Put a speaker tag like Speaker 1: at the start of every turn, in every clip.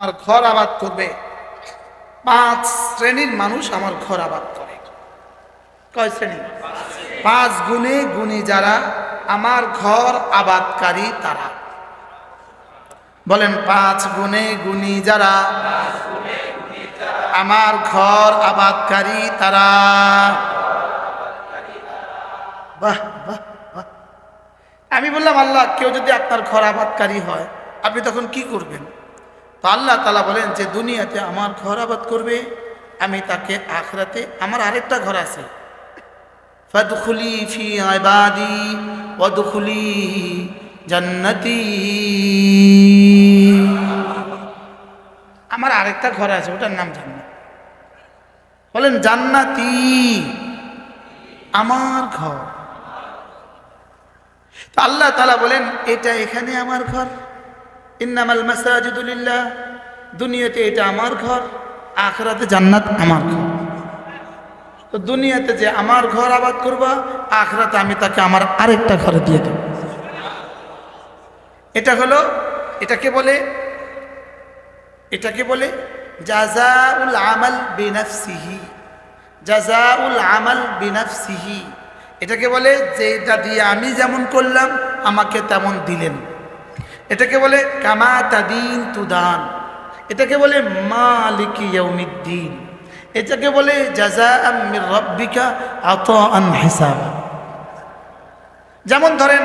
Speaker 1: আমার ঘর আবাদ করবে। পাঁচ শ্রেণির মানুষ আমার ঘর আবাদ করে। কয় শ্রেণি? পাঁচ গুণে গুণী যারা আমার ঘর আবাদকারী তারা। বলেন, পাঁচ গুণে গুণী যারা আমার ঘর আবাদকারী তারা। বাহ বাহ বাহ। আমি বললাম, আল্লাহ, কেউ যদি আপনার ঘর আবাদকারী হয়, আপনি তখন কি করবেন? তো আল্লাহ তালা বলেন যে, দুনিয়াতে আমার ঘর আবাদ করবে, আমি তাকে আখরাতে আমার আরেকটা ঘর আছে। আমার আরেকটা ঘর আছে, ওটার নাম জান্নাত। বলেন, জান্নাতি আমার ঘর। আল্লাহ তালা বলেন, এটা এখানে আমার ঘর। ইন্নামাল মাসাজিদুলিল্লাহ দুনিয়াতে এটা আমার ঘর, আখরাতে জান্নাত আমার ঘর। তো দুনিয়াতে যে আমার ঘর আবাদ করবা, আখরাতে আমি তাকে আমার আরেকটা ঘরে দিয়ে দেব। এটা হলো, এটাকে বলে এটাকে বলে জাজাউল আমাল বিনাফসিহি। জাজাউল আমাল বিনাফসিহি। এটাকে বলে যে এটা দিয়ে আমি যেমন করলাম, আমাকে তেমন দিলেন। এটাকে বলে, কামা তাদিন তুদান। এটাকে বলে মালিক ইয়ৌমিদ্দিন এটাকে বলে জাজা আমির রব্বিকা আত আন হিসাব। যেমন ধরেন,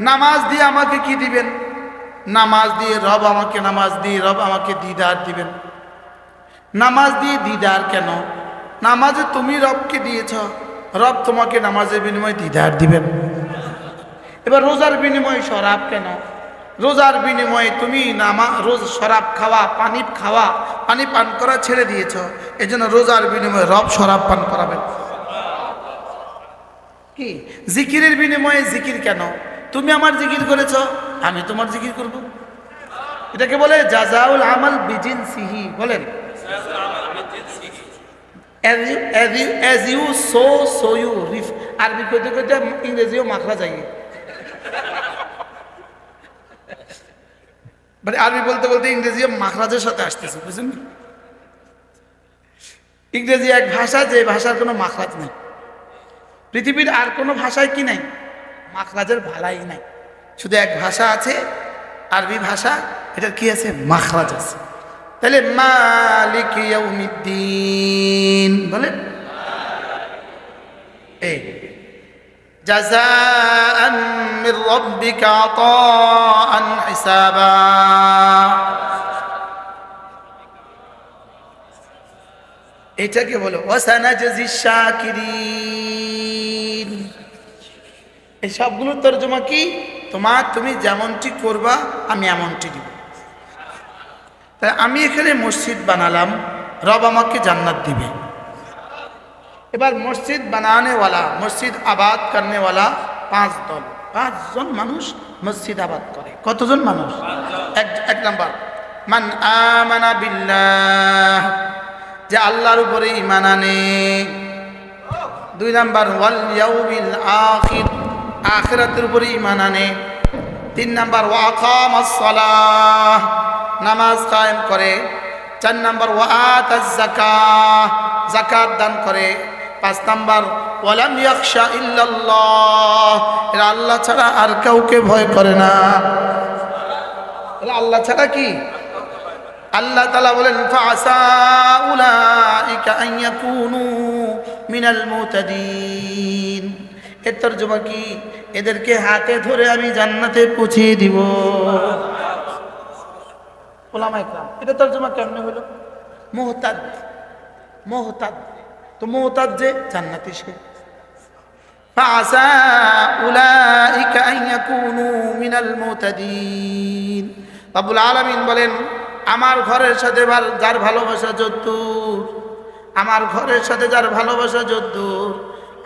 Speaker 1: নামাজ দিয়ে আমাকে কি দিবেন? নামাজ দিয়ে রব আমাকে, নামাজ দিয়ে রব আমাকে দিদার দিবেন। নামাজ দিয়ে দিদার কেন? নামাজে তুমি রবকে দিয়েছ, রব তোমাকে নামাজের বিনিময়ে দিদার দিবেন। এবার রোজার বিনিময়ে শরাব কেন? রোজার বিনিময়ে তুমি নামা, রোজ শরাব খাওয়া, পানি খাওয়া, পানি পান করা ছেড়ে দিয়েছ। এই জন্য রোজার বিনিময়ে রব শরাব পান করাবেন। কি? জিকিরের বিনিময়ে জিকির কেন? তুমি আমার জিকির করেছ, আমি তোমার জিকির করব। এটাকে বলে জাজাউল আমাল বিজিন সিহি বলেন as you sow so you reap আরবি কইতে কইতে ইংরেজিও মাখরা যাই মানে আরবি বলতে বলতে ইংরেজিও মাখরাজের সাথে আসতেছে বুঝলেন ইংরেজি এক ভাষা, যে ভাষার কোনো মাখরাজ নেই। পৃথিবীর আর কোনো ভাষায় কি নাই? মাখরাজের ভালাই নাই। শুধু এক ভাষা আছে, আরবি ভাষা, এটার কি আছে? মাখরাজ আছে। তাহলে মালিক ইয়াউমিদ্দিন, বলেন। এই জাযাআন মির রাব্বিকা আতাআন হিসাবা এটাকে বলো ওয়াসানাজি শাকিরিন. এই সবগুলোর তর্জমা কি? তোমার তুমি যেমনটি করবা, আমি এমনটি দিব। তাই আমি এখানে মসজিদ বানালাম, রব আমাকে জান্নাত দিবে। এবার মসজিদ বানানেওয়ালা, মসজিদ আবাদ করনেওয়ালা পাঁচ দল। পাঁচজন মানুষ মসজিদ আবাদ করে। কতজন মানুষ? এক এক নাম্বার। মান আমানা বিল্লাহ, যে আল্লাহর উপরে ইমান আনে। দুই নাম্বার, ওয়াল আখির, আখিরাতের উপরে ইমান আনে। তিন নাম্বার ওয়াকামাস নামাজ কায়েম করে। চার নাম্বার ওয়াত জাকাত জাকাত দান করে। পাঁচ নাম্বার, ওয়ালাম ইয়াকশা এরা আল্লাহ ছাড়া আর কাউকে ভয় করে না। এরা আল্লাহ ছাড়া কি? আল্লাহ তালা বলেন ফাসা উলাইকা আন ইয়াকুনু মিনাল মুতাদিন। এর তর্জমা কি? এদেরকে হাতে ধরে আমি জান্নাতে পৌঁছিয়ে দিব। ওলামা ইকরাম এটা তর্জমা কেমনে হলো? মোহতাদ মোহতাদ। তো মোহতাজ যে জান্নাতি সে। বাবুল আলমিন বলেন, আমার ঘরের সাথে যার ভালোবাসা যদ্দূর, আমার ঘরের সাথে যার ভালোবাসা যদ্দূর,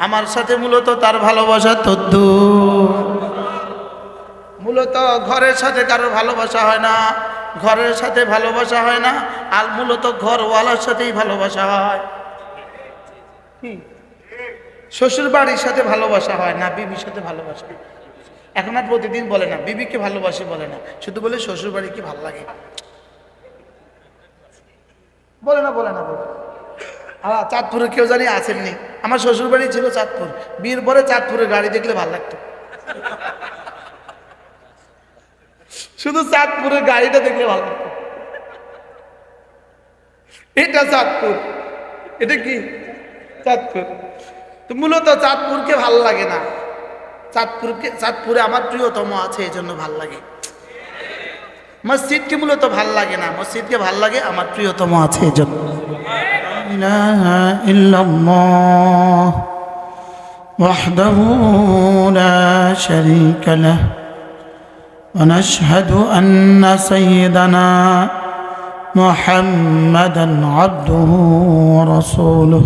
Speaker 1: আমার সাথে মূলত তার ভালোবাসা তদ্দূর। মূলত ঘরের সাথে কারও ভালোবাসা হয় না, ঘরের সাথে ভালোবাসা হয় না, আর মূলত ঘরওয়ালার সাথেই ভালোবাসা হয়। কি শ্বশুর বাড়ির সাথে ভালোবাসা হয় না, বিবির সাথে ভালোবাসা এখন আর প্রতিদিন বলে না, বিবিকে ভালোবাসে বলে না, শুধু বলে শ্বশুর বাড়ি কি ভালো লাগে। বলে না বলে না, বলে হ্যাঁ চাঁদপুরে কেউ জানি আসেননি। আমার শ্বশুর বাড়ি ছিল চাঁদপুর। বিয়ের পরে চাঁদপুরে গাড়ি দেখলে ভালো লাগতো। শুধু চাঁদপুরের গাড়িটা দেখলে ভালো লাগতো। এটা চাঁদপুর। এটা কি? চাঁদপুর তো মূলত চাঁদপুরকে ভাল লাগে না চাঁদপুরকে চাঁদপুরে আমার প্রিয়তম আছে এই জন্য ভাল লাগে মসজিদকে মূলত ভাল লাগে না মসজিদকে ভাল লাগে আমার প্রিয়তম আছে এই জন্য
Speaker 2: إله إلا الله وحده لا شريك له ونشهد أن سيدنا محمدا عبده ورسوله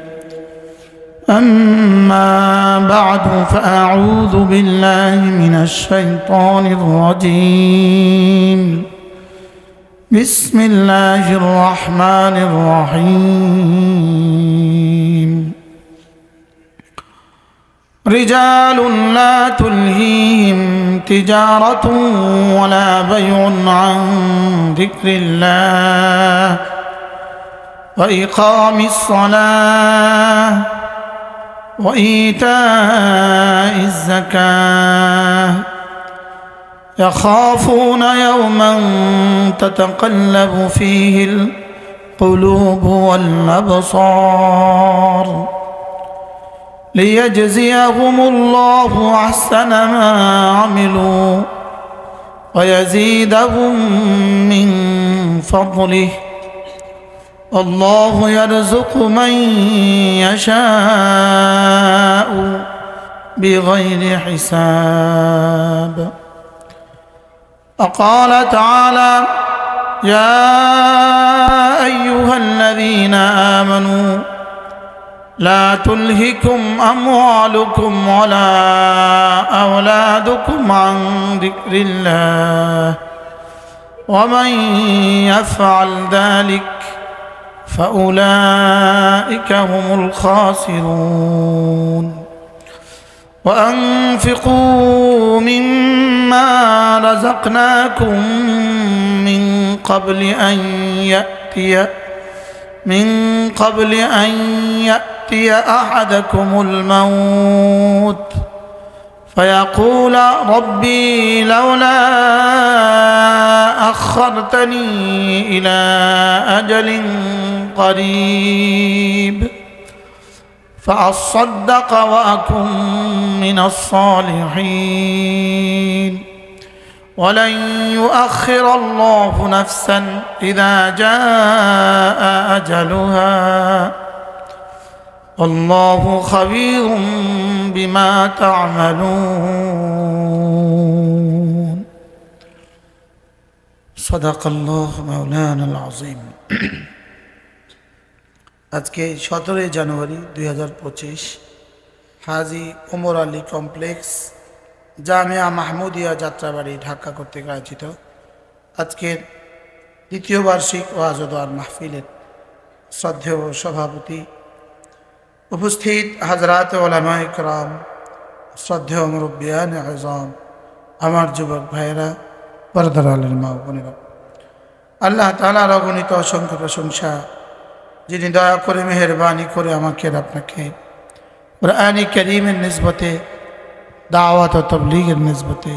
Speaker 2: أما بعد فأعوذ بالله من الشيطان الرجيم. بسم الله الرحمن الرحيم. رجال لا تلهيهم تجارة ولا بيع عن ذكر الله. وإقام الصلاة وإيتاء الزكاة. يخافون يوما تتقلب فيه القلوب والأبصار ليجزيهم الله أحسن ما عملوا ويزيدهم من فضله. الله يرزق من يشاء بغير حساب. وقال تعالى يا أيها الذين آمنوا لا تلهكم أموالكم ولا أولادكم عن ذكر الله ومن يفعل ذلك فأولئك هم الخاسرون. وأنفقوا مما رزقناكم من قبل أن يأتي من قبل أن يأتي أحدكم الموت. فيقول ربي لولا أخرتني إلى أجل قريب فأصدق وأكن من الصالحين. ولن يؤخر الله نفسا إذا جاء أجلها. والله خبير بما تعملون. صدق الله مولانا العظيم.
Speaker 1: আজকে সতেরোই জানুয়ারি দুই হাজার পঁচিশ, হাজি ওমর আলী কমপ্লেক্স, জামিয়া মাহমুদিয়া যাত্রাবাড়ি, ঢাকা কর্তৃক আয়োজিত আজকের দ্বিতীয় বার্ষিক ওয়াজদার মাহফিলের শ্রদ্ধেয় সভাপতি উপস্থিত হাজরাত ওলামা ইকরাম, শ্রদ্ধেয় মুরব্বিয়ান আজম আমার যুবক ভাইয়েরা, বরদার আলের মা বোনেরা। আল্লাহ তালার অগণিত অসংখ্য প্রশংসা যিনি দয়া করে মেহরবানি করে আমাকে আর আপনাকে কোরআনি করিমের নিসবতে দাওয়াত ও তবলিগের নিসবতে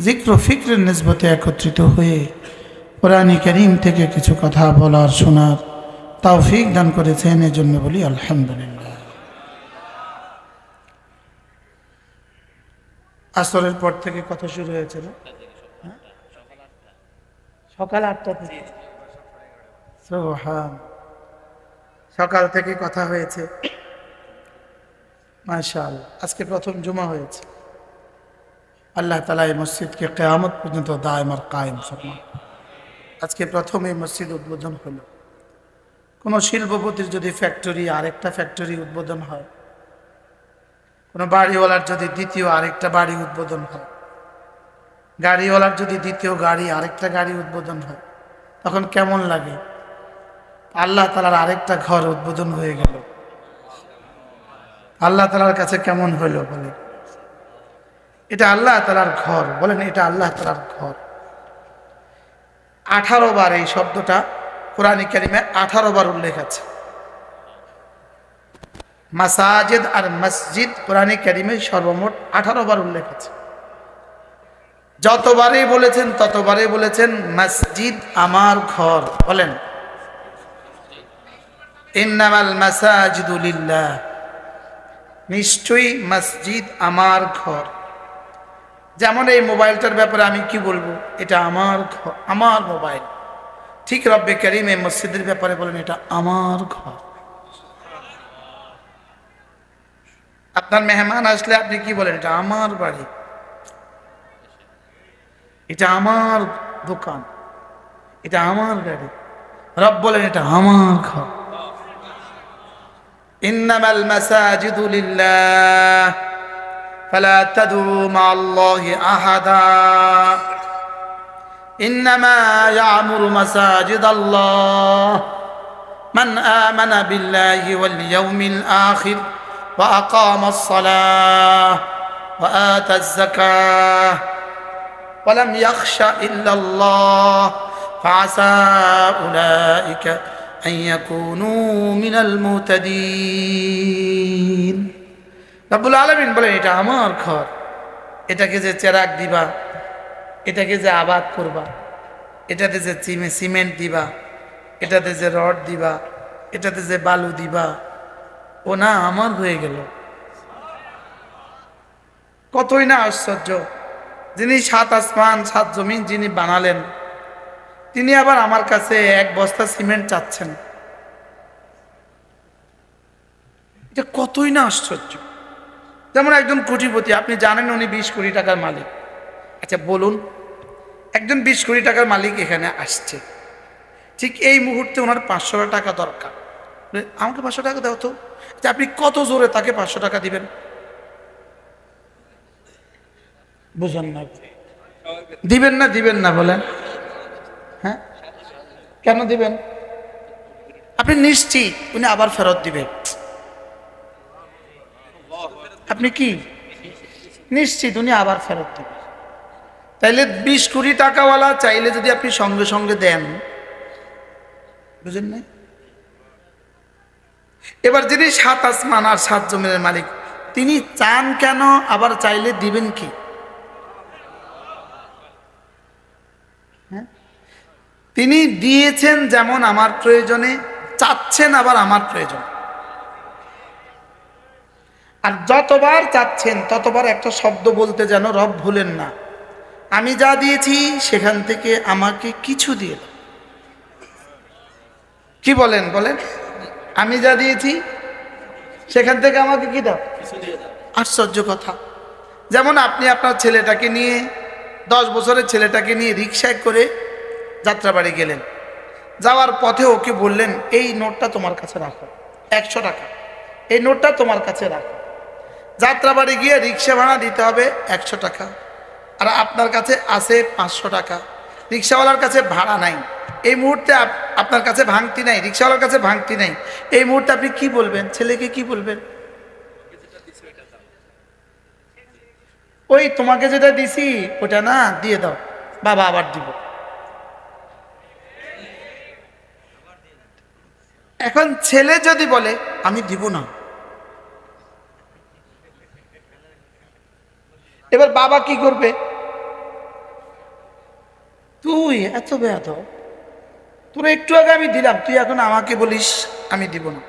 Speaker 1: জিক্র ফিক্রের নিসবতে একত্রিত হয়ে কোরআনি করিম থেকে কিছু কথা বলার শোনার তৌফিক দান করেছেন। এজন্য বলি আলহামদুলিল্লাহ। আসরের পর থেকে কথা শুরু হয়েছিল হ্যাঁ? সকাল আটটা থেকে। সকাল থেকে কথা হয়েছে। মাশাল আজকে প্রথম জুমা হয়েছে। আল্লাহ তালা এই মসজিদকে কেয়ামত পর্যন্ত দায়মার কায়েম ফরমান আজকে প্রথম এই মসজিদ উদ্বোধন হলো। কোনো শিল্পপতির যদি ফ্যাক্টরি, আরেকটা ফ্যাক্টরি উদ্বোধন হয়, কোনো বাড়িওয়ালার যদি দ্বিতীয় আরেকটা বাড়ি উদ্বোধন হয়, গাড়িওয়ালার যদি দ্বিতীয় গাড়ি, আরেকটা গাড়ি উদ্বোধন হয়, তখন কেমন লাগে? আল্লাহ তালার আরেকটা ঘর উদ্বোধন হয়ে গেল। আল্লাহ তালার কাছে কেমন হইল বলে? এটা আল্লাহ তালার ঘর, বলেন এটা আল্লাহ তালার ঘর। আঠারো বার এই শব্দটা কোরআন কারিমে আঠারো বার উল্লেখ আছে। মাসাজেদ আর মসজিদ কোরআন কারিমে সর্বমোট আঠারো বার উল্লেখ আছে। যতবারই বলেছেন, ততবারই বলেছেন, মসজিদ আমার ঘর, বলেন। ইন্নামাল মাসাজিদুলিল্লাহ নিশ্চয়ই মসজিদ আমার ঘর। যেমন এই মোবাইলটার ব্যাপারে আমি কি বলব? এটা আমার ঘর, আমার মোবাইল। ঠিক রব্বে করিম এই মসজিদের ব্যাপারে বলেন, এটা আমার ঘর। আপনার মেহমান আসলে আপনি কি বলেন, এটা আমার বাড়ি। এটা আমার দোকান। এটা আমার গাড়ি। রব বলেন, এটা আমার ঘর। إنما المساجد لله فلا تدعوا مع الله أحدا. إنما يعمر مساجد الله من آمن بالله واليوم الآخر وأقام الصلاة واتى الزكاة ولم يخش إلا الله فعسى أولئك أن يكونوا من المهتدين রব্বুল আলমিন বলেন এটা আমার ঘর এটাকে যে চেরাক দিবা এটাকে যে আবাদ করবা এটাতে যে চিমে সিমেন্ট দিবা এটাতে যে রড দিবা এটাতে যে বালু দিবা ও না আমার হয়ে গেল কতই না আশ্চর্য যিনি সাত আসমান সাত জমিন যিনি বানালেন তিনি আবার আমার কাছে এক বস্তা সিমেন্ট চাচ্ছেন। এটা কতই না আশ্চর্য। যেমন একজন কোটিপতি, আপনি জানেন উনি বিশ কোটি টাকার মালিক। আচ্ছা বলুন, একজন বিশ কোটি টাকার মালিক এখানে আসছে। ঠিক এই মুহূর্তে ওনার পাঁচশো টাকা দরকার। আমাকে পাঁচশো টাকা দাও তো। যে আপনি কত জোরে তাকে পাঁচশো টাকা দিবেন? বুঝেন না দিবেন না দিবেন না বলেন। কেন দিবেন? আপনি নিশ্চিত উনি আবার ফেরত দিবেন। আপনি কি? নিশ্চিত উনি আবার ফেরত দিবেন। তাইলে বিশ কুড়ি টাকাওয়ালা চাইলে যদি আপনি সঙ্গে সঙ্গে দেন। বুঝেন না এবার যিনি সাত আসমান আর সাত জমিনের মালিক, তিনি চান কেন? আবার চাইলে দিবেন কি? তিনি দিয়েছেন যেমন আমার প্রয়োজনে চাচ্ছেন আবার আমার প্রয়োজন। আর যতবার চাচ্ছেন ততবার একটা শব্দ বলতে যেন রব ভুলেন না। আমি যা দিয়েছি সেখান থেকে আমাকে কিছু দিয়ে কি বলেন বলেন? আমি যা দিয়েছি সেখান থেকে আমাকে কি দাও। আশ্চর্য কথা। যেমন আপনি আপনার ছেলেটাকে নিয়ে দশ বছরের ছেলেটাকে নিয়ে রিক্সায় করে যাত্রাবাড়ি গেলেন। যাওয়ার পথে ওকে বললেন, এই নোটটা তোমার কাছে রাখো, একশো টাকা। এই নোটটা তোমার কাছে রাখো। যাত্রাবাড়ি গিয়ে রিক্সা ভাড়া দিতে হবে একশো টাকা। আর আপনার কাছে আছে পাঁচশো টাকা। রিক্সাওয়ালার কাছে ভাড়া নাই। এই মুহূর্তে আপনার কাছে ভাঙতি নাই। রিক্সাওয়ালার কাছে ভাঙতি নাই। এই মুহূর্তে আপনি কি বলবেন? ছেলেকে কি বলবেন? ওই তোমাকে যেটা দিছি, ওটা না, দিয়ে দাও। বাবা আবার দিব। এখন ছেলে যদি বলে, আমি দিব না। এবার বাবা কি করবে? তুই এত বেয়াদ তোর একটু আগে আমি দিলাম। তুই এখন আমাকে বলিস, আমি দিব না।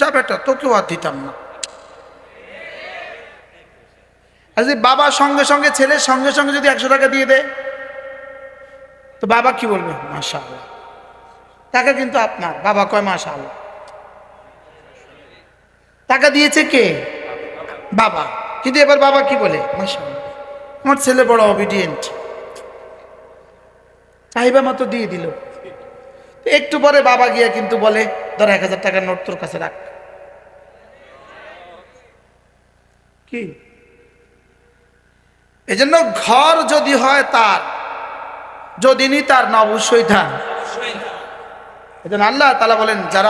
Speaker 1: যা বেটা, তোকেও আর দিতাম না। আর যদি বাবা সঙ্গে সঙ্গে ছেলের সঙ্গে সঙ্গে যদি একশো টাকা দিয়ে দেয়, তো বাবা কি বলবে? মাশা আল্লাহ টাকা কিন্তু আপনার, বাবা কয় মাস আল্লাহ টাকা দিয়েছে কে? বাবা। কিন্তু এবার বাবা কি বলে? আল্লাহ আমার ছেলে বড় অবিডিয়েন্ট চাহিবা মতো দিয়ে দিল। একটু পরে বাবা গিয়ে কিন্তু বলে, ধর এক হাজার টাকার নোট তোর কাছে রাখ। কি? এজন্য ঘর যদি হয় তার, যদি নি তার না অবশ্যই এজন্য আল্লাহ তালা বলেন যারা